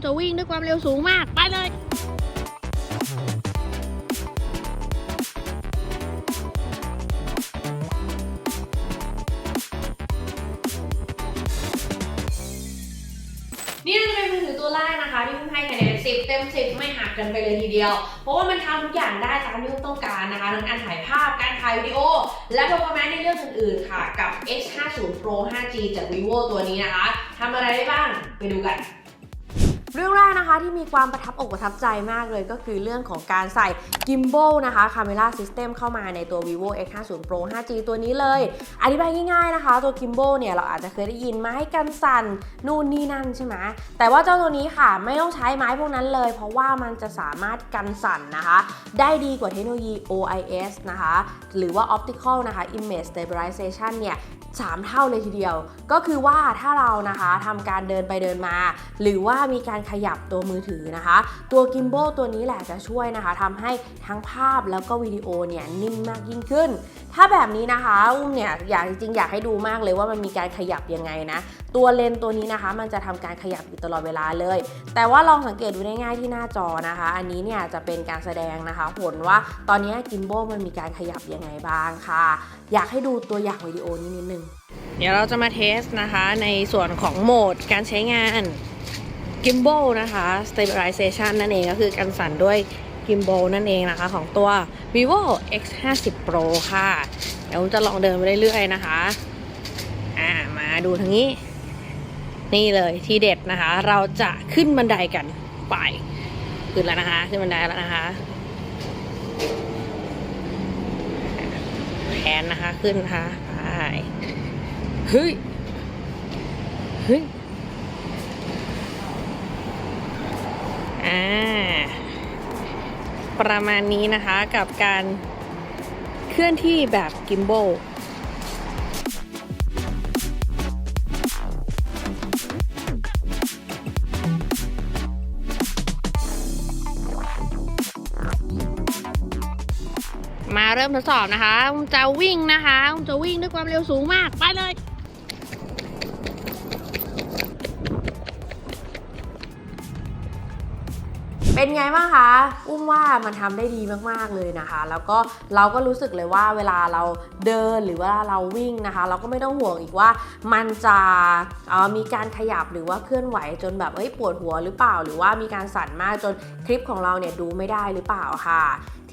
จะวิ่งด้วยความเร็วสูงมาก ไปเลย นี่จะเป็นมือถือตัวแรกนะคะ ที่พุ่มให้คะแนน10 เต็ม 10 ไม่หักกันไปเลยทีเดียว เพราะว่ามันทำทุกอย่างได้ตามที่พุ่มต้องการนะคะทั้งการถ่ายภาพการถ่ายวิดีโอ และพ e ร f o r m a n c ในเรื่องอื่นๆค่ะ กับ X50 Pro 5G จาก vivo ตัวนี้นะคะทำอะไรได้บ้างไปดูกัน เรื่องแรกนะคะที่มีความประทับอกประทับใจมากเลยก็คือเรื่องของการใส่ Gimbal นะคะ Camera System เข้ามาในตัว vivo X50 Pro 5G ตัวนี้เลย อธิบายง่ายๆนะคะ ตัว Gimbal เนี่ยเราอาจจะเคยได้ยินไม้กันสั่นนู่นนี่นั่นใช่ไหมแต่ว่าเจ้าตัวนี้ค่ะไม่ต้องใช้ไม้พวกนั้นเลย เพราะว่ามันจะสามารถกันสั่นนะคะ ได้ดีกว่าเทคโนโลยี OIS นะคะ หรือว่า Optical นะคะ Image Stabilization เนี่ย 3 เท่าเลยทีเดียว ก็คือว่าถ้าเรานะคะทำการเดินไปเดินมา หรือว่ามีการขยับตัวมือถือนะคะ ตัว Gimbal ตัวนี้แหละจะช่วยนะคะทำให้ทั้งภาพแล้วก็วิดีโอเนี่ยนิ่งมากยิ่งขึ้น ถ้าแบบนี้นะคะอุ้มเนี่ยอยากจริงอยากให้ดูมากเลยว่ามันมีการขยับยังไงนะ ตัวเลนตัวนี้นะคะ มันจะทำการขยับอยู่ตลอดเวลาเลย แต่ว่าลองสังเกตดูได้ง่ายที่หน้าจอนะคะ อันนี้เนี่ยจะเป็นการแสดงนะคะผลว่าตอนนี้กิมโบมันมีการขยับยังไงบ้างค่ะ อยากให้ดูตัวอย่างวิดีโอนี้นิดนึง เดี๋ยวเราจะมาเทสนะคะในส่วนของโหมดการใช้งาน Gimbal นะคะ Stabilization นั่นเองก็คือการสั่นด้วย Gimbal นั่นเองนะคะของตัว vivo X50 Pro ค่ะ เดี๋ยวจะลองเดินไปเรื่อยๆนะคะ อ่า มาดูทางนี้ นี่เลยที่เด็ดนะคะ เราจะขึ้นบันไดกันไปขึ้นแล้วนะคะ ขึ้นบันไดแล้วนะคะแผนนะคะขึ้นนะคะไปเฮ้ยเฮ้ยอ่าประมาณนี้นะคะกับการเคลื่อนที่แบบกิมโบ ริ่มทดสอบนะคะผมจะวิ่งนะคะผมจะวิ่งด้วยความเร็วสูงมาก ไปเลย เป็นไงบ้างคะ อุ้มว่ามันทำได้ดีมากๆเลยนะคะ แล้วก็เราก็รู้สึกเลยว่าเวลาเรา เดินหรือว่าเราวิ่งนะคะ เราก็ไม่ต้องห่วงอีกว่ามันจะมีการขยับหรือว่าเคลื่อนไหวจนแบบเอ้ยปวดหัวหรือเปล่า หรือว่ามีการสั่นมากจนคลิปของเราเนี่ยดูไม่ได้หรือเปล่าค่ะ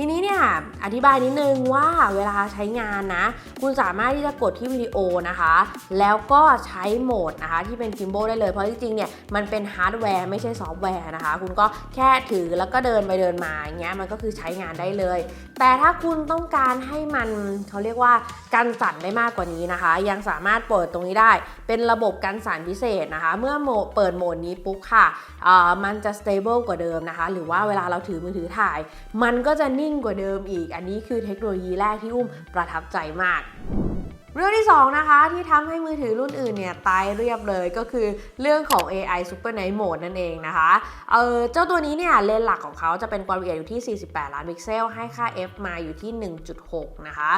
ทีนี้เนี่ยอธิบายนิดนึงว่าเวลาใช้งานนะ คุณสามารถที่จะกดที่วิดีโอนะคะ แล้วก็ใช้โหมดนะคะที่เป็นกิมโบได้เลยเพราะจริงๆเนี่ยมันเป็นฮาร์ดแวร์ไม่ใช่ซอฟต์แวร์นะคะ คุณก็แค่ถือแล้วก็เดินไปเดินมาอย่างเงี้ยมันก็คือใช้งานได้เลย แต่ถ้าคุณต้องการให้มันเขาเรียกว่ากันสั่นได้มากกว่านี้นะคะ ยังสามารถเปิดตรงนี้ได้ เป็นระบบกันสั่นพิเศษนะคะ เมื่อเปิดโหมดนี้ปุ๊บค่ะมันจะ stable กว่าเดิมนะคะ หรือว่าเวลาเราถือมือถือถ่าย มันก็จะนิ่งกว่าเดิมอีก อันนี้คือเทคโนโลยีแรกที่อุ้มประทับใจมาก รื่องที่ 2 นะคะที่ทำให้มือถือรุ่นอื่นเนี่ยตายเรียบเลยก็คือเรื่องของ AI Super Night Mode นั่นเองนะคะเออเจ้าตัวนี้เนี่ยเลนส์หลักของเขาจะเป็นความละเอียดอยู่ที่ 48 ล้านพิกเซล ให้ค่า f มาอยู่ที่ 1.6 นะคะ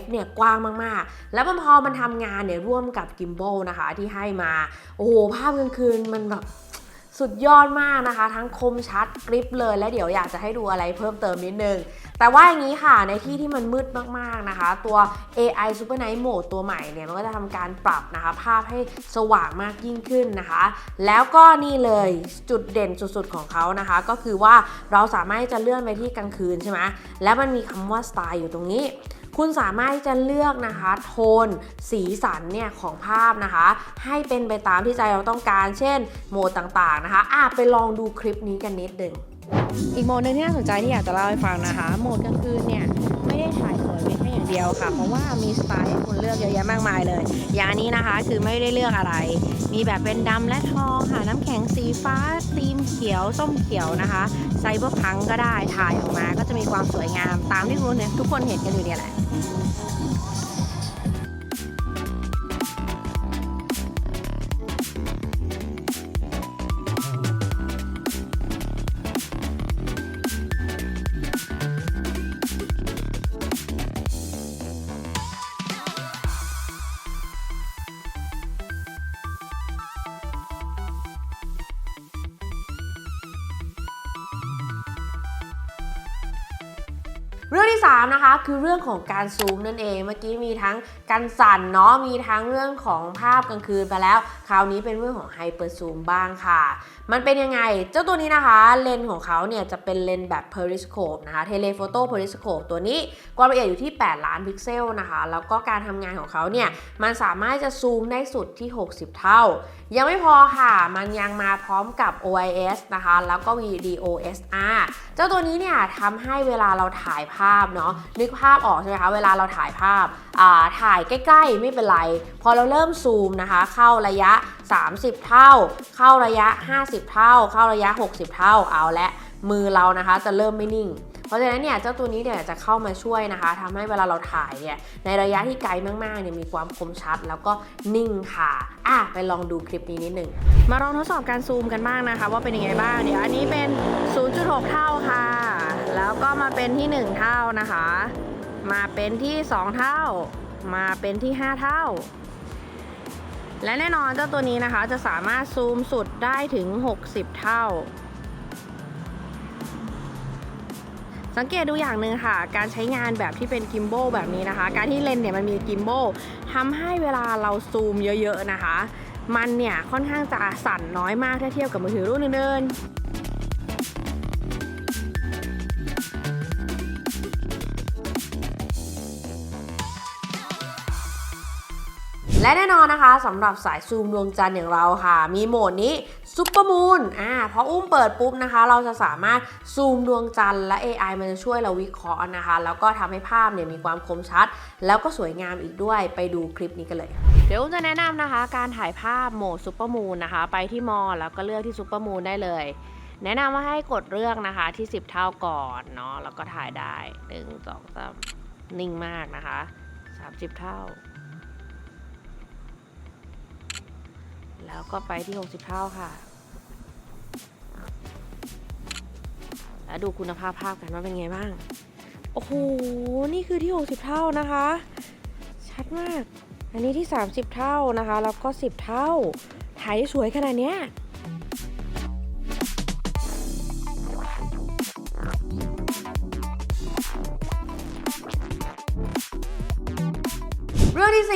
f เนี่ยกว้างมากๆ แล้วพอมันทำงานเนี่ยร่วมกับ Gimbal นะคะที่ให้มา โอ้โหภาพกลางคืนมันแบบ สุดยอดมากนะคะ ทั้งคมชัดกริปเลย และเดี๋ยวอยากจะให้ดูอะไรเพิ่มเติมนิดนึง แต่ว่าอย่างนี้ค่ะในที่ที่มันมืดมากๆนะคะ ตัว AI Super Night Mode ตัวใหม่เนี่ย มันก็จะทำการปรับนะคะ ภาพให้สว่างมากยิ่งขึ้นนะคะ แล้วก็นี่เลยจุดเด่นสุดๆของเขานะคะ ก็คือว่าเราสามารถจะเลื่อนไปที่กลางคืนใช่ไหมแล้วมันมีคำว่า Style อยู่ตรงนี้ คุณสามารถที่จะเลือกนะคะ โทน สีสันเนี่ยของภาพนะคะ ให้เป็นไปตามที่ใจเราต้องการ เช่น โหมดต่างๆนะคะอะไปลองดูคลิปนี้กันนิดหนึ่งอีกโหมดหนึงที่น่าสนใจที่อยากจะเล่าให้ฟังนะคะ โหมดกลางคืนเนี่ย เพียงแค่อย่างเดียวค่ะ เพราะว่ามีสไตล์ให้คุณเลือกเยอะแยะมากมายเลยอย่างนี้นะคะคือไม่ได้เลือกอะไร มีแบบเป็นดำและทองค่ะ น้ำแข็งสีฟ้าตีมเขียว ส้มเขียวนะคะไซเบอร์พังก็ได้ถ่ายออกมาก็จะมีความสวยงามตามที่คุณเนี่ยทุกคนเห็นกันอยู่เนี่ยแหละ เรื่องที่3นะคะคือเรื่องของการซูมนั่นเอง เมื่อกี้มีทั้งการสั่นเนาะมีทั้งเรื่องของภาพกลางคืนไปแล้ว คราวนี้เป็นเรื่องของไฮเปอร์ซูมบ้างค่ะ มันเป็นยังไง เจ้าตัวนี้นะคะเลนส์ของเขาเนี่ยจะเป็นเลนส์แบบ periscope นะคะ telephoto periscope ตัวนี้ความละเอียดอยู่ที่ 8 ล้านพิกเซลนะคะ แล้วก็การทำงานของเขาเนี่ยมันสามารถจะซูมได้สุดที่ 60 เท่า ยังไม่พอค่ะ มันยังมาพร้อมกับ OIS นะคะ แล้วก็ VDOSR เจ้าตัวนี้เนี่ยทำให้เวลาเราถ่ายภาพเนาะนึกภาพออกใช่ไหมคะเวลาเราถ่ายภาพถ่ายใกล้ ๆ ไม่เป็นไร พอเราเริ่มซูมนะคะ เข้าระยะ 30 เท่า เข้าระยะ 50 เท่า เข้าระยะ 60 เท่าเอาและมือเรานะคะจะเริ่มไม่นิ่ง เพราะฉะนั้นเนี่ยเจ้าตัวนี้เนี่ยจะเข้ามาช่วยนะคะทำให้เวลาเราถ่ายเนี่ยในระยะที่ไกลมากๆเนี่ยมีความคมชัด แล้วก็นิ่งค่ะอะไปลองดูคลิปนี้นิดหนึ่งมาลองทดสอบการซูมกันบ้างนะคะ ว่าเป็นยังไงบ้างเดี๋ยวอันนี้เป็น 0.6 เท่าค่ะ แล้วก็มาเป็นที่ 1 เท่านะคะ มาเป็นที่ 2 เท่า มาเป็นที่ 5 เท่าและแน่นอนเจ้าตัวนี้นะคะจะสามารถซูมสุดได้ถึง 60 เท่า สังเกตดูอย่างหนึ่งค่ะ การใช้งานแบบที่เป็นกิมโบแบบนี้นะคะ การที่เลนเนี่ยมันมีกิมโบทำให้เวลาเราซูมเยอะๆนะคะ มันเนี่ยค่อนข้างจะสั่นน้อยมากถ้าเทียบกับมือถือรุ่นอื่นๆและแน่นอนนะคะสำหรับสายซูมดวงจันทร์อย่างเราค่ะ มีโหมดนี้ ซุปเปอร์มูนอ่าพออุ้มเปิดปุ๊บนะคะ เราจะสามารถซูมดวงจันทร์และ AI มันจะช่วยเราวิเคราะห์นะคะ แล้วก็ทำให้ภาพเนี่ยมีความคมชัด แล้วก็สวยงามอีกด้วยไปดูคลิปนี้กันเลย เดี๋ยวอุ้มจะแนะนำนะคะ การถ่ายภาพโหมดซูเปอร์มูนนะคะ ไปที่มอแล้วก็เลือกที่ซูเปอร์มูนได้เลย แนะนำว่าให้กดเลือกนะคะที่ 10 เท่าก่อนเนาะแล้วก็ถ่ายได้1 2 3นิ่งมากนะคะ30 เท่าแล้วก็ไปที่ 60 เท่าค่ะ แล้วดูคุณภาพภาพกันว่าเป็นไงบ้าง โอ้โห นี่คือที่ 60 เท่านะคะ ชัดมาก อันนี้ที่ 30 เท่านะคะ แล้วก็ 10 เท่า ถ่ายได้สวยขนาดเนี้ย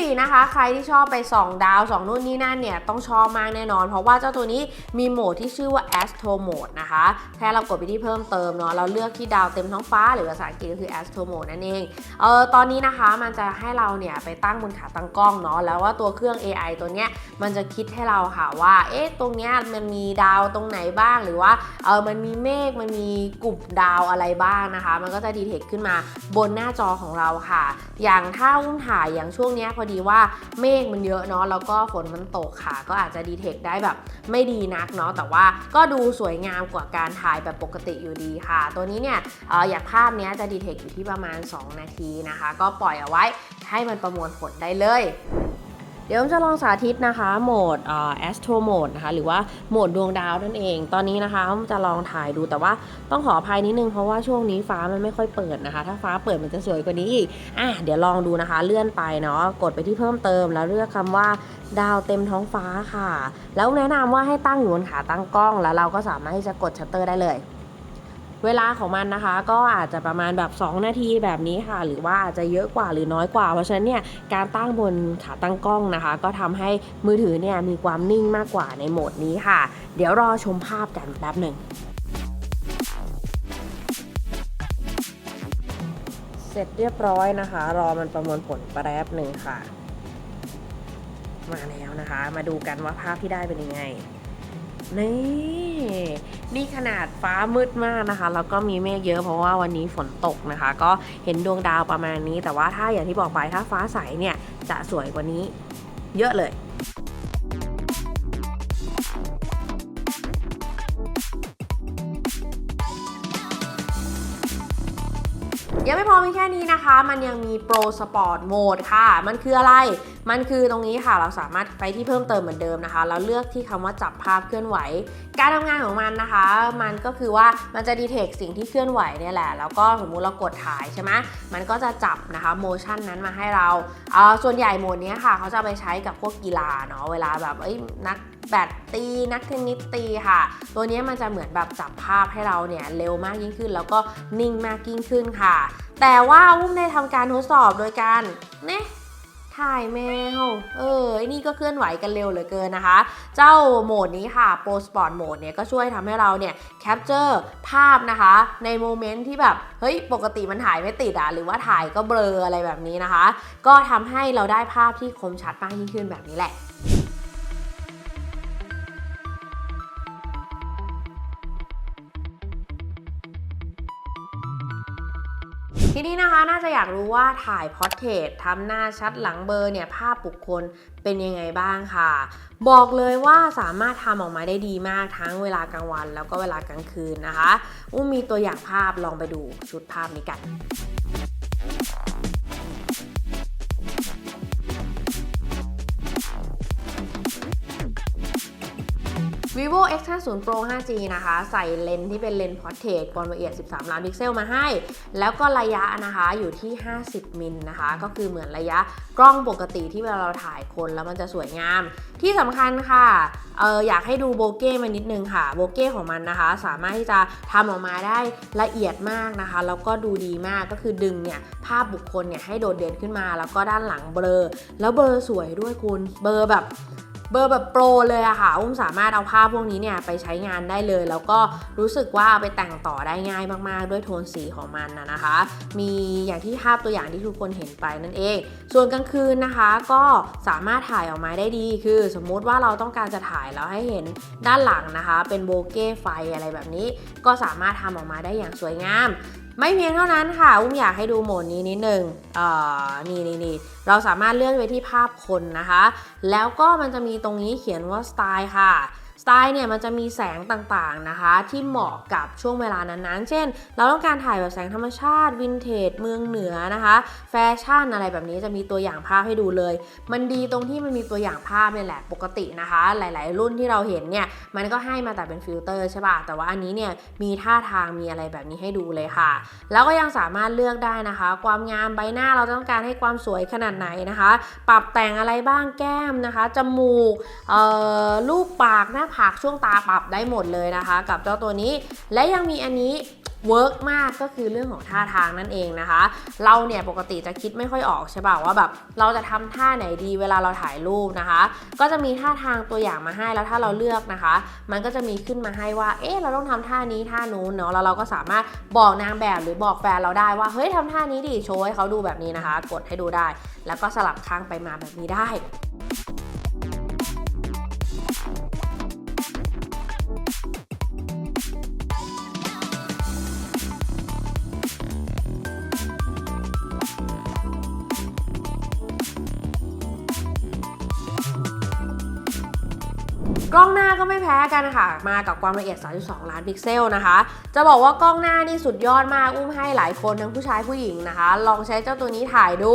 เรื่องที่4นะคะ ใครที่ชอบไปส่องดาวสองนู่นนี่นั่นเนี่ย ต้องชอบมากแน่นอน เพราะว่าเจ้าตัวนี้มีโหมดที่ชื่อว่า Astro Mode นะคะ แค่เรากดไปที่เพิ่มเติมเนาะเราเลือกที่ดาวเต็มท้องฟ้า หรือภาษาอังกฤษก็คือ Astro Mode นั่นเองเออตอนนี้นะคะมันจะให้เราเนี่ยไปตั้งบนขาตั้งกล้องเนาะแล้วว่าตัวเครื่อง AI ตัวเนี้ยมันจะคิดให้เราค่ะว่าเอ๊ะตรงเนี้ยมันมีดาวตรงไหนบ้างหรือว่าเออมันมีเมฆมันมีกลุ่มดาวอะไรบ้างนะคะ มันก็จะดีเทคขึ้นมาบนหน้าจอของเราค่ะ อย่างถ้าอุ้มถ่ายอย่างช่วงเนี้ยพอดีว่าเมฆมันเยอะเนาะแล้วก็ฝนมันตกค่ะ ก็อาจจะดีเทคได้แบบไม่ดีนักเนาะแต่ว่าก็ดูสวยงามกว่าการถ่ายแบบปกติอยู่ดีค่ะ ตัวนี้เนี่ยอออย่างภาพนี้จะดีเทคอยู่ที่ประมาณ 2 นาทีนะคะ ก็ปล่อยเอาไว้ให้มันประมวลผลได้เลย เดี๋ยวผมจะลองสาธิตนะคะ โหมดเอ่อ Astro Mode นะคะ หรือว่าโหมดดวงดาวนั่นเอง ตอนนี้นะคะผมจะลองถ่ายดูแต่ว่าต้องขออภัยนิดนึง เพราะว่าช่วงนี้ฟ้ามันไม่ค่อยเปิดนะคะ ถ้าฟ้าเปิดมันจะสวยกว่านี้อีกอะเดี๋ยวลองดูนะคะ เลื่อนไปเนาะกดไปที่เพิ่มเติมแล้วเลือกคำว่าดาวเต็มท้องฟ้าค่ะ แล้วแนะนำว่าให้ตั้งอยู่บนขาตั้งกล้อง แล้วเราก็สามารถที่จะกดชัตเตอร์ได้เลย เวลาของมันนะคะ ก็อาจจะประมาณแบบ 2 นาทีแบบนี้ค่ะ หรือว่าอาจจะเยอะกว่าหรือน้อยกว่า เพราะฉะนั้นเนี่ยการตั้งบนขาตั้งกล้องนะคะ ก็ทำให้มือถือเนี่ยมีความนิ่งมากกว่าในโหมดนี้ค่ะ เดี๋ยวรอชมภาพกันแป๊บหนึ่งเสร็จเรียบร้อยนะคะ รอมันประมวลผลแป๊บหนึ่งค่ะ มาแล้วนะคะ มาดูกันว่าภาพที่ได้เป็นยังไง นี่ นี่ขนาดฟ้ามืดมากนะคะ แล้วก็มีเมฆเยอะเพราะว่าวันนี้ฝนตกนะคะ ก็เห็นดวงดาวประมาณนี้ แต่ว่าถ้าอย่างที่บอกไปถ้าฟ้าใสเนี่ยจะสวยกว่านี้เยอะเลย ยังไม่พอมีแค่นี้นะคะ มันยังมี Pro Sport Mode ค่ะ มันคืออะไร มันคือตรงนี้ค่ะ เราสามารถไปที่เพิ่มเติมเหมือนเดิมนะคะ แล้วเลือกที่คำว่าจับภาพเคลื่อนไหว การทำงานของมันนะคะ มันก็คือว่ามันจะดีเทคสิ่งที่เคลื่อนไหวเนี่ยแหละ แล้วก็สมมุติเรากดถ่ายใช่ไหมมันก็จะจับนะคะโมชั่นนั้นมาให้เราเออส่วนใหญ่โหมดนี้ค่ะ เขาจะไปใช้กับพวกกีฬาเนาะ เวลาแบบเอ้ยนัก แบดตีนักเทนนิสตีค่ะ ตัวนี้มันจะเหมือนแบบจับภาพให้เราเนี่ยเร็วมากยิ่งขึ้น แล้วก็นิ่งมากยิ่งขึ้นค่ะ แต่ว่าอุ้มได้ทำการทดสอบโดยการเนี่ยถ่ายแมว เออไอ้นี่ก็เคลื่อนไหวกันเร็วเหลือเกินนะคะ เจ้าโหมดนี้ค่ะ Pro Sport Mode เนี่ยก็ช่วยทำให้เราเนี่ยแคปเจอร์ภาพนะคะ ในโมเมนต์ที่แบบ เฮ้ย ปกติมันถ่ายไม่ติดอะหรือว่าถ่ายก็เบลออะไรแบบนี้นะคะ ก็ทำให้เราได้ภาพที่คมชัดมากยิ่งขึ้นแบบนี้แหละ ทีนี้นะคะน่าจะอยากรู้ว่าถ่ายพอร์เทรตทำหน้าชัดหลังเบอร์เนี่ยภาพบุคคลเป็นยังไงบ้างค่ะ บอกเลยว่าสามารถทำออกมาได้ดีมากทั้งเวลากลางวัน แล้วก็เวลากลางคืนนะคะ อุ้มมีตัวอย่างภาพลองไปดูชุดภาพนี้กัน x 5 0 pro 5g นะคะ ใส่เลนส์ที่เป็นเลนส์พอร์เทรตความละเอียด 13 ล้านพิกเซลมาให้ แล้วก็ระยะนะคะอยู่ที่ 50 มิลนะคะ ก็คือเหมือนระยะกล้องปกติที่เวลาเราถ่ายคนแล้วมันจะสวยงาม ที่สำคัญค่ะเอออยากให้ดูโบเก้มานิดนึงค่ะ โบเก้ของมันนะคะ สามารถที่จะทำออกมาได้ละเอียดมากนะคะ แล้วก็ดูดีมากก็คือดึงเนี่ยภาพบุคคลเนี่ยให้โดดเด่นขึ้นมา แล้วก็ด้านหลังเบลอ แล้วเบลอสวยด้วยคุณ เบลอแบบ เบอร์แบบโปรเลยอะค่ะ อุ้มสามารถเอาภาพพวกนี้เนี่ยไปใช้งานได้เลย แล้วก็รู้สึกว่าเอาไปแต่งต่อได้ง่ายมาก ๆ ด้วยโทนสีของมันนะนะคะ มีอย่างที่ภาพตัวอย่างที่ทุกคนเห็นไปนั่นเอง ส่วนกลางคืนนะคะก็สามารถถ่ายออกมาได้ดี คือสมมุติว่าเราต้องการจะถ่ายแล้วให้เห็นด้านหลังนะคะ เป็นโบเก้ไฟอะไรแบบนี้ ก็สามารถทำออกมาได้อย่างสวยงาม ไม่เพียงเท่านั้นค่ะ อุ้มอยากให้ดูโหมดนี้นิดนึงเอ่อนี่นี่นี่เราสามารถเลื่อนไปที่ภาพคนนะคะ แล้วก็มันจะมีตรงนี้เขียนว่าสไตล์ค่ะ สไตล์เนี่ยมันจะมีแสงต่างๆนะคะที่เหมาะกับช่วงเวลานั้นๆ เช่น เราต้องการถ่ายแบบแสงธรรมชาติวินเทจเมืองเหนือนะคะ แฟชั่นอะไรแบบนี้จะมีตัวอย่างภาพให้ดูเลย มันดีตรงที่มันมีตัวอย่างภาพเนี่ยแหละปกตินะคะ หลาย ๆ รุ่นที่เราเห็นเนี่ยมันก็ให้มาแต่เป็นฟิลเตอร์ใช่ป่ะแต่ว่าอันนี้เนี่ยมีท่าทางมีอะไรแบบนี้ให้ดูเลยค่ะ แล้วก็ยังสามารถเลือกได้นะคะ ความงามใบหน้าเราต้องการให้ความสวยขนาดไหนนะคะ ปรับแต่งอะไรบ้างแก้มนะคะจมูกเอ่อลูกปากหน้าผากช่วงตาปรับได้หมดเลยนะคะ กับเจ้าตัวนี้ และยังมีอันนี้เวิร์กมากก็คือเรื่องของท่าทางนั่นเองนะคะ เราเนี่ยปกติจะคิดไม่ค่อยออกใช่ป่ะว่าแบบเราจะทำท่าไหนดีเวลาเราถ่ายรูปนะคะ ก็จะมีท่าทางตัวอย่างมาให้แล้วถ้าเราเลือกนะคะ มันก็จะมีขึ้นมาให้ว่า เอ๊ะเราต้องทำท่านี้ท่านู้นเนาะแล้วเราก็สามารถบอกนางแบบหรือบอกแฟนเราได้ว่าเฮ้ยทำท่านี้ดิโชว์ให้เขาดูแบบนี้นะคะ กดให้ดูได้ แล้วก็สลับข้างไปมาแบบนี้ได้ กล้องหน้าก็ไม่แพ้กันค่ะ มากับความละเอียด 32 ล้านพิกเซลนะคะ จะบอกว่ากล้องหน้านี่สุดยอดมาก อุ้มให้หลายคนทั้งผู้ชายผู้หญิงนะคะ ลองใช้เจ้าตัวนี้ถ่ายดู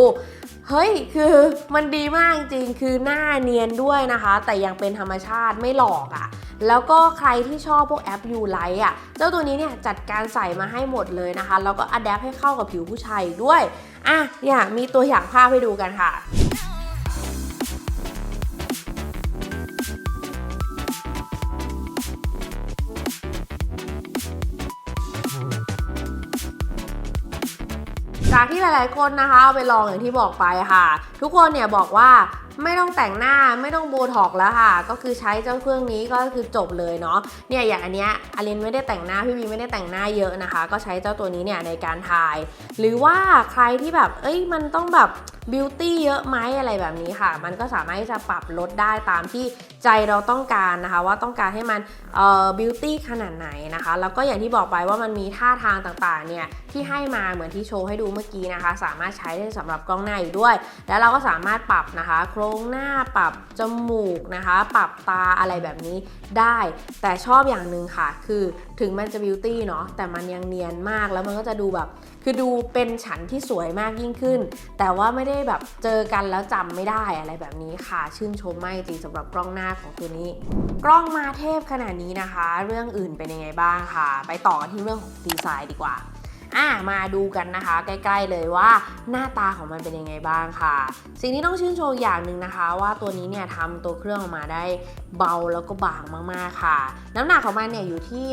เฮ้ย คือมันดีมากจริง คือหน้าเนียนด้วยนะคะ แต่ยังเป็นธรรมชาติไม่หลอกอะ่ะแล้วก็ใครที่ชอบพวกแอป U Light อะ เจ้าตัวนี้เนี่ยจัดการใส่มาให้หมดเลยนะคะ แล้วก็อัดแอปให้เข้ากับผิวผู้ชายด้วย อะ เนี่ยมีตัวอย่างภาพให้ดูกันค่ะ จากที่หลายๆคนนะคะเอาไปลองอย่างที่บอกไปค่ะ ทุกคนเนี่ยบอกว่าไม่ต้องแต่งหน้าไม่ต้องโบท็อกแล้วค่ะ ก็คือใช้เจ้าเครื่องนี้ก็คือจบเลยเนาะเนี่ยอย่างอันเนี้ยอลินไม่ได้แต่งหน้าพี่วีไม่ได้แต่งหน้าเยอะนะคะ ก็ใช้เจ้าตัวนี้เนี่ยในการถ่าย หรือว่าใครที่แบบเอ้ยมันต้องแบบ บิวตี้เยอะไหมอะไรแบบนี้ค่ะ มันก็สามารถที่จะปรับลดได้ตามที่ใจเราต้องการนะคะ ว่าต้องการให้มันเอ่อบิวตี้ขนาดไหนนะคะ แล้วก็อย่างที่บอกไปว่ามันมีท่าทางต่างๆเนี่ยที่ให้มาเหมือนที่โชว์ให้ดูเมื่อกี้นะคะ สามารถใช้ได้สำหรับกล้องหน้าอยู่ด้วย แล้วเราก็สามารถปรับนะคะ โครงหน้าปรับจมูกนะคะ ปรับตาอะไรแบบนี้ได้ แต่ชอบอย่างหนึ่งค่ะ คือถึงมันจะบิวตี้เนาะแต่มันยังเนียนมากแล้วมันก็จะดูแบบคือดูเป็นฉันที่สวยมากยิ่งขึ้น แต่ว่าไม่ได้แบบเจอกันแล้วจำไม่ได้อะไรแบบนี้ค่ะ ชื่นชมมากจริงสำหรับกล้องหน้าของตัวนี้ กล้องมาเทพขนาดนี้นะคะ เรื่องอื่นเป็นยังไงบ้างค่ะ ไปต่อกันที่เรื่องของดีไซน์ดีกว่า อะมาดูกันนะคะ ใกล้ๆเลยว่าหน้าตาของมันเป็นยังไงบ้างค่ะ สิ่งที่ต้องชื่นชมอย่างหนึ่งนะคะ ว่าตัวนี้เนี่ยทำตัวเครื่องออกมาได้เบาแล้วก็บางมากๆค่ะ น้ำหนักของมันเนี่ยอยู่ที่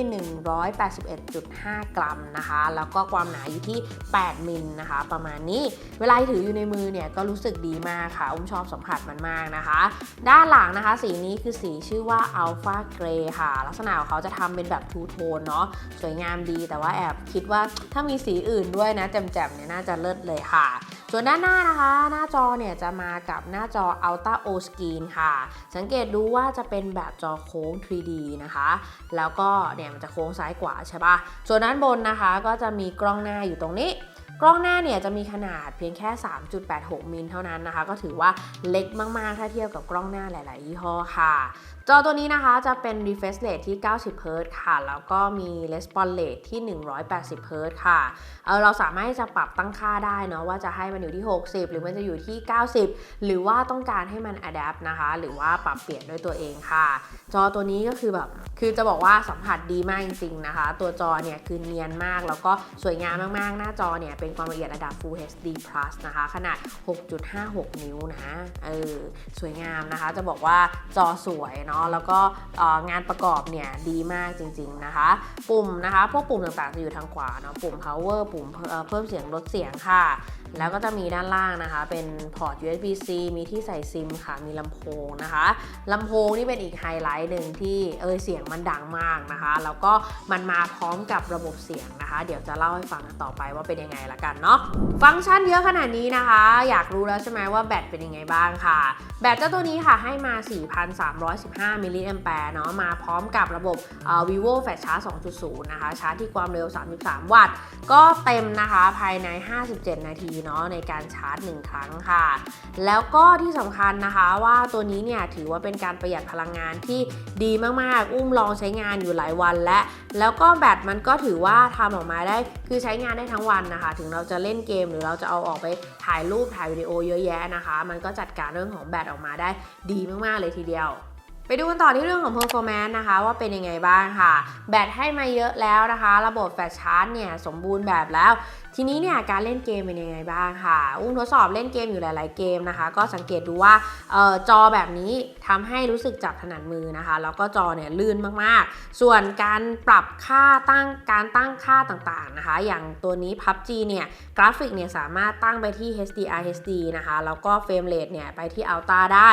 181.5 กรัมนะคะ แล้วก็ความหนาอยู่ที่ 8 มิลนะคะ ประมาณนี้เวลาถืออยู่ในมือเนี่ยก็รู้สึกดีมากค่ะ อุ้มชอบสัมผัสมันมากนะคะ ด้านหลังนะคะ สีนี้คือสีชื่อว่า Alpha Grey ค่ะ ลักษณะของเขาจะทำเป็นแบบทูโทนเนาะสวยงามดีแต่ว่าแอบคิดว่าถ้ามีสีอื่นด้วยนะแจ่มๆเนี่ยน่าจะเลิศเลยค่ะ ส่วนด้านหน้านะคะ หน้าจอเนี่ยจะมากับหน้าจอ Ultra O Screen ค่ะ สังเกตดูว่าจะเป็นแบบจอโค้ง 3D นะคะ แล้วก็เนี่ยมันจะโค้งซ้ายขวาใช่ป่ะ ส่วนด้านบนนะคะก็จะมีกล้องหน้าอยู่ตรงนี้กล้องหน้าเนี่ยจะมีขนาดเพียงแค่ 3.86 มิลเท่านั้นนะคะ ก็ถือว่าเล็กมาก ๆ ถ้าเทียบกับกล้องหน้าหลาย ๆ ยี่ห้อค่ะ จอตัวนี้นะคะจะเป็น refresh rate ที่ 90 Hz ค่ะ แล้วก็มี response rate ที่ 180 Hz ค่ะเออเราสามารถจะปรับตั้งค่าได้เนาะว่าจะให้มันอยู่ที่ 60 หรือมันจะอยู่ที่ 90 หรือว่าต้องการให้มัน adapt นะคะ หรือว่าปรับเปลี่ยนด้วยตัวเองค่ะ จอตัวนี้ก็คือแบบ คือจะบอกว่าสัมผัสดีมากจริงๆนะคะ ตัวจอเนี่ยคือเนียนมาก แล้วก็สวยงามมากๆ หน้าจอเนี่ยเป็นความละเอียดระดับ Full HD Plus นะคะ ขนาด 6.56 นิ้วนะ เออ สวยงามนะคะ จะบอกว่าจอสวยเนาะแล้วก็งานประกอบเนี่ยดีมากจริง ๆนะคะ ปุ่มนะคะ พวกปุ่มต่างๆจะอยู่ทางขวาเนาะปุ่ม power ปุ่มเอ่อเพิ่มเสียงลดเสียงค่ะ แล้วก็จะมีด้านล่างนะคะ เป็นพอร์ต USB-C มีที่ใส่ซิมค่ะ มีลำโพงนะคะลำโพงนี่เป็นอีกไฮไลท์หนึ่งที่เออเสียงมันดังมากนะคะ แล้วก็มันมาพร้อมกับระบบเสียงนะคะ เดี๋ยวจะเล่าให้ฟังต่อไปว่าเป็นยังไงละกันเนาะฟังก์ชันเยอะขนาดนี้นะคะ อยากรู้แล้วใช่ไหมว่าแบตเป็นยังไงบ้างค่ะ แบตเจ้าตัวนี้ค่ะให้มา 4,315 5 มิลลิแอมแปร์เนาะมาพร้อมกับระบบ vivo fast charge 2.0 นะคะ ชาร์จที่ความเร็ว 33 วัตต์ ก็เต็มนะคะภายใน 57 นาทีเนาะในการชาร์จ 1 ครั้งค่ะ แล้วก็ที่สำคัญนะคะว่าตัวนี้เนี่ยถือว่าเป็นการประหยัดพลังงานที่ดีมาก ๆ อุ้มลองใช้งานอยู่หลายวันและ แล้วก็แบตมันก็ถือว่าทำออกมาได้คือใช้งานได้ทั้งวันนะคะ ถึงเราจะเล่นเกมหรือเราจะเอาออกไปถ่ายรูปถ่ายวิดีโอเยอะแยะนะคะ มันก็จัดการเรื่องของแบตออกมาได้ดีมาก ๆ เลยทีเดียว ไปดูกันต่อที่เรื่องของ performance นะคะ ว่าเป็นยังไงบ้างค่ะ แบตให้มาเยอะแล้วนะคะ ระบบแฟลชชาร์จเนี่ย สมบูรณ์แบบแล้ว ทีนี้เนี่ยการเล่นเกมเป็นยังไงบ้างค่ะ อุ้มทดสอบเล่นเกมอยู่หลาย ๆ เกมนะคะ ก็สังเกตดูว่าออจอแบบนี้ทำให้รู้สึกจับถนัดมือนะคะ แล้วก็จอเนี่ยลื่นมาก ๆ ส่วนการปรับค่าตั้งการตั้งค่าต่าง ๆ นะคะ อย่างตัวนี้ PUBG เนี่ยกราฟิกเนี่ยสามารถตั้งไปที่ HDR HD นะคะ แล้วก็เฟรมเรทเนี่ยไปที่ Ultra ได้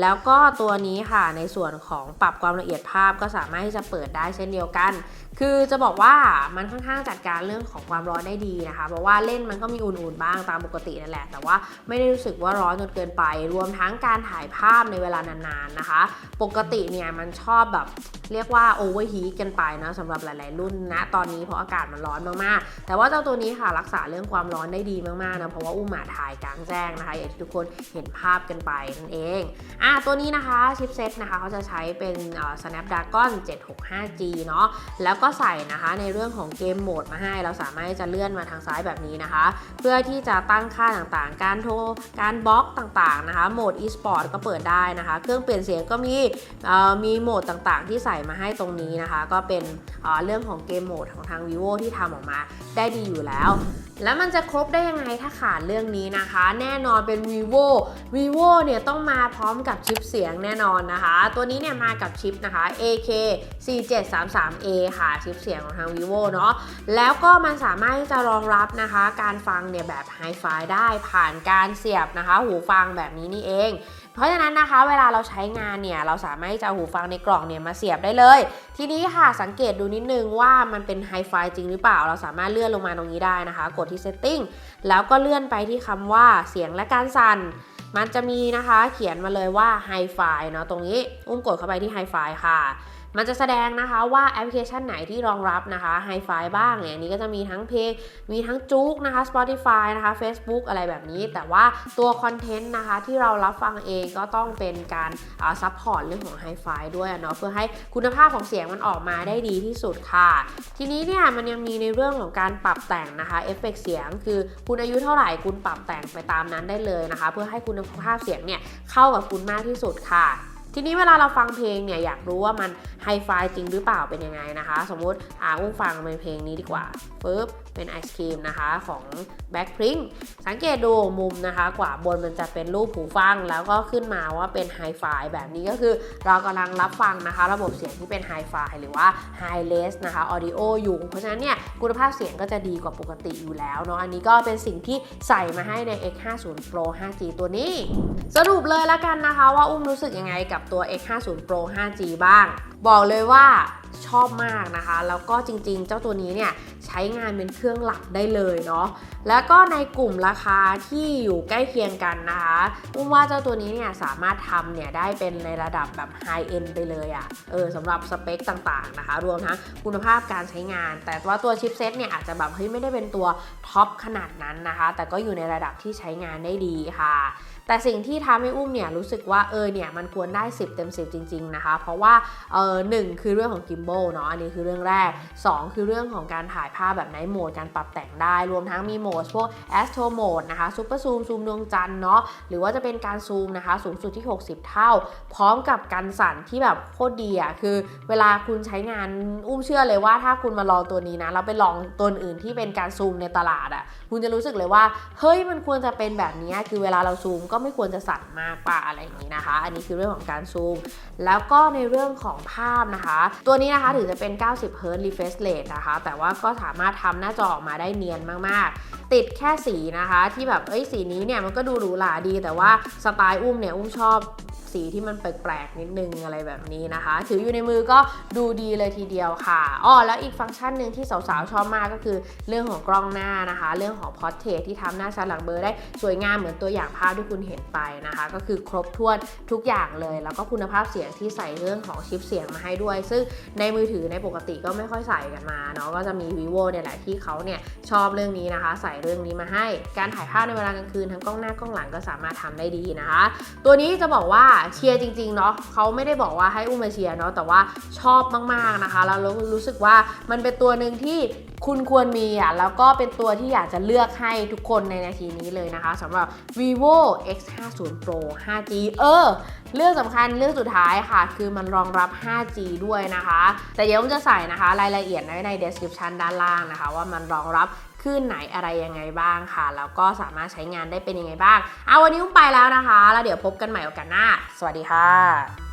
แล้วก็ตัวนี้ค่ะในส่วนของปรับความละเอียดภาพก็สามารถที่จะเปิดได้เช่นเดียวกัน คือจะบอกว่ามันค่อนข้างจัดการเรื่องของความร้อนได้ดีนะคะ เพราะว่าเล่นมันก็มีอุ่นๆบ้างตามปกตินั่นแหละ แต่ว่าไม่ได้รู้สึกว่าร้อนจนเกินไป รวมทั้งการถ่ายภาพในเวลานานๆนะคะ ปกติเนี่ยมันชอบแบบเรียกว่าโอเวอร์ฮีทกันไปนะสำหรับหลายๆรุ่นนะตอนนี้เพราะอากาศมันร้อนมากๆ แต่ว่าเจ้าตัวนี้ค่ะรักษาเรื่องความร้อนได้ดีมากๆนะเพราะว่าอุ้มมาถ่ายกลางแจ้งนะคะอย่างที่ทุกคนเห็นภาพกันไปนั่นเองอะตัวนี้นะคะชิปเซ็ตนะคะเขาจะใช้เป็น Snapdragon 765G เนาะแล้วก็ใส่นะคะในเรื่องของเกมโหมดมาให้ เราสามารถจะเลื่อนมาทางซ้ายแบบนี้นะคะ เพื่อที่จะตั้งค่าต่างๆ การโทร การบล็อกต่างๆนะคะ โหมด e-sport ก็เปิดได้นะคะ เครื่องเปลี่ยนเสียงก็มีมีโหมดต่างๆ ที่ใส่มาให้ตรงนี้นะคะ ก็เป็นเรื่องของเกมโหมดของทาง vivo ที่ทำออกมาได้ดีอยู่แล้ว แล้วมันจะครบได้ยังไงถ้าขาดเรื่องนี้นะคะ แน่นอนเป็น vivo vivo เนี่ยต้องมาพร้อมกับชิปเสียงแน่นอนนะคะ ตัวนี้เนี่ยมากับชิปนะคะ AK 4733A ค่ะชิปเสียงของทาง vivo เนาะแล้วก็มันสามารถที่จะรองรับนะคะ การฟังเนี่ยแบบไฮไฟได้ผ่านการเสียบนะคะ หูฟังแบบนี้นี่เอง เพราะฉะนั้นนะคะ เวลาเราใช้งานเนี่ยเราสามารถจะเอาหูฟังในกล่องเนี่ยมาเสียบได้เลย ทีนี้ค่ะสังเกตดูนิดนึงว่ามันเป็นไฮไฟจริงหรือเปล่า เราสามารถเลื่อนลงมาตรงนี้ได้นะคะ กดที่ setting แล้วก็เลื่อนไปที่คำว่าเสียงและการสั่นมันจะมีนะคะเขียนมาเลยว่าไฮไฟเนาะตรงนี้ อุ้มกดเข้าไปที่ไฮไฟค่ะ มันจะแสดงนะคะว่าแอปพลิเคชันไหนที่รองรับนะคะไฮไฟบ้างเนี่ยนี้ก็จะมีทั้งเพลง มีทั้งจุกนะคะ Spotify นะคะ Facebook อะไรแบบนี้ แต่ว่าตัวคอนเทนต์นะคะที่เรารับฟังเองก็ต้องเป็นการซัพพอร์ตเรื่องของไฮไฟด้วยเนาะเพื่อให้คุณภาพของเสียงมันออกมาได้ดีที่สุดค่ะ ทีนี้เนี่ยมันยังมีในเรื่องของการปรับแต่งนะคะเอฟเฟกเสียง คือคุณอายุเท่าไหร่คุณปรับแต่งไปตามนั้นได้เลยนะคะ เพื่อให้คุณภาพเสียงเนี่ยเข้ากับคุณมากที่สุดค่ะ ทีนี้เวลาเราฟังเพลงเนี่ยอยากรู้ว่ามันไฮไฟจริงหรือเปล่าเป็นยังไงนะคะ สมมุติอ่าอุ้งฟังเป็นเพลงนี้ดีกว่าปึ๊บเป็นไอศครีมนะคะของ Blackpink สังเกตดูมุมนะคะ กว่าบนมันจะเป็นรูปหูฟัง แล้วก็ขึ้นมาว่าเป็นไฮไฟแบบนี้ก็คือเรากำลังรับฟังนะคะ ระบบเสียงที่เป็นไฮไฟหรือว่าไฮเลสนะคะออดิโออยู่ เพราะฉะนั้นเนี่ยคุณภาพเสียงก็จะดีกว่าปกติอยู่แล้วเนาะอันนี้ก็เป็นสิ่งที่ใส่มาให้ใน X50 Pro 5G ตัวนี้ สรุปเลยแล้วกันนะคะว่าอุ้มรู้สึกยังไงกับตัว X50 Pro 5G บ้างบอกเลยว่าชอบมากนะคะ แล้วก็จริงๆ เจ้าตัวนี้เนี่ยใช้งานเป็นเครื่องหลักได้เลยเนาะ แล้วก็ในกลุ่มราคาที่อยู่ใกล้เคียงกันนะคะอุ้มว่าเจ้าตัวนี้เนี่ยสามารถทำเนี่ยได้เป็นในระดับแบบไฮเอ็นไปเลยอะ่ะ เออสำหรับสเปคต่างๆนะคะ รวมทั้งคุณภาพการใช้งาน แต่ว่าตัวชิปเซตเนี่ยอาจจะแบบเฮ้ยไม่ได้เป็นตัวท็อปขนาดนั้นนะคะ แต่ก็อยู่ในระดับที่ใช้งานได้ดีค่ะ แต่สิ่งที่ทำให้อุ้มเนี่ยรู้สึกว่าเออเนี่ยมันควรได้ 10 เต็ม 10 จริง ๆ นะคะ เพราะว่าเออหนึ่งคือเรื่องของกิมโบเนาะอันนี้คือเรื่องแรก 2 คือเรื่องของการถ่ายภาพแบบไนท์โหมดการปรับแต่งได้ รวมทั้งมีโหมดพวก Astro Mode นะคะซูเปอร์ซูมซูมดวงจันทร์เนาะหรือว่าจะเป็นการซูมนะคะ สูงสุดที่ 60 เท่า พร้อมกับการสั่นที่แบบโคตรดีอะคือเวลาคุณใช้งานอุ้มเชื่อเลยว่าถ้าคุณมาลองตัวนี้นะแล้วไปลองตัวอื่นที่เป็นการซูมในตลาดอะคุณจะรู้สึกเลยว่าเฮ้ยมันควรจะเป็นแบบนี้คือเวลาเราซูมก็ไม่ควรจะสั่นมากป่าอะไรอย่างนี้นะคะ อันนี้คือเรื่องของการซูม แล้วก็ในเรื่องของภาพนะคะ ตัวนี้นะคะถึงจะเป็น 90 Hz refresh rate นะคะ แต่ว่าก็สามารถทำหน้าจอออกมาได้เนียนมาก ๆ ติดแค่สีนะคะ ที่แบบเอ้ยสีนี้เนี่ยมันก็ดูหรูหราดี แต่ว่าสไตล์อุ้มเนี่ยอุ้มชอบสีที่มันแปลกๆนิดนึงอะไรแบบนี้นะคะ ถืออยู่ในมือก็ดูดีเลยทีเดียวค่ะอ้อแล้วอีกฟังก์ชันหนึ่งที่สาวๆชอบมากก็คือเรื่องของกล้องหน้านะคะ เรื่องของพอร์เทรตที่ทำหน้าชัดหลังเบอร์ได้สวยงามเหมือนตัวอย่างภาพที่คุณเห็นไปนะคะ ก็คือครบถ้วนทุกอย่างเลย แล้วก็คุณภาพเสียงที่ใส่เรื่องของชิปเสียงมาให้ด้วย ซึ่งในมือถือในปกติก็ไม่ค่อยใส่กันมาเนาะก็จะมี vivo เนี่ยแหละที่เขาเนี่ยชอบเรื่องนี้นะคะ ใส่เรื่องนี้มาให้ การถ่ายภาพในเวลากลางคืนทั้งกล้องหน้ากล้องหลังก็สามารถทำได้ดีนะคะ ตัวนี้จะบอกว่าเชียร์จริงๆเนาะเขาไม่ได้บอกว่าให้อุ้มมาเชียร์เนาะแต่ว่าชอบมากๆนะคะแล้วรู้สึกว่ามันเป็นตัวหนึ่งที่คุณควรมีอะแล้วก็เป็นตัวที่อยากจะเลือกให้ทุกคนในนาทีนี้เลยนะคะสำหรับ vivo x50 pro 5g เออ เรื่องสำคัญเรื่องสุดท้ายค่ะ คือมันรองรับ 5G ด้วยนะคะ แต่เดี๋ยวผมจะใส่นะคะ รายละเอียดไว้ใน description ด้านล่างนะคะ ว่ามันรองรับ คลื่นไหนอะไรยังไงบ้างค่ะ แล้วก็สามารถใช้งานได้เป็นยังไงบ้าง เอาวันนี้ไปแล้วนะคะ แล้วเดี๋ยวพบกันใหม่โอกาสหน้า สวัสดีค่ะ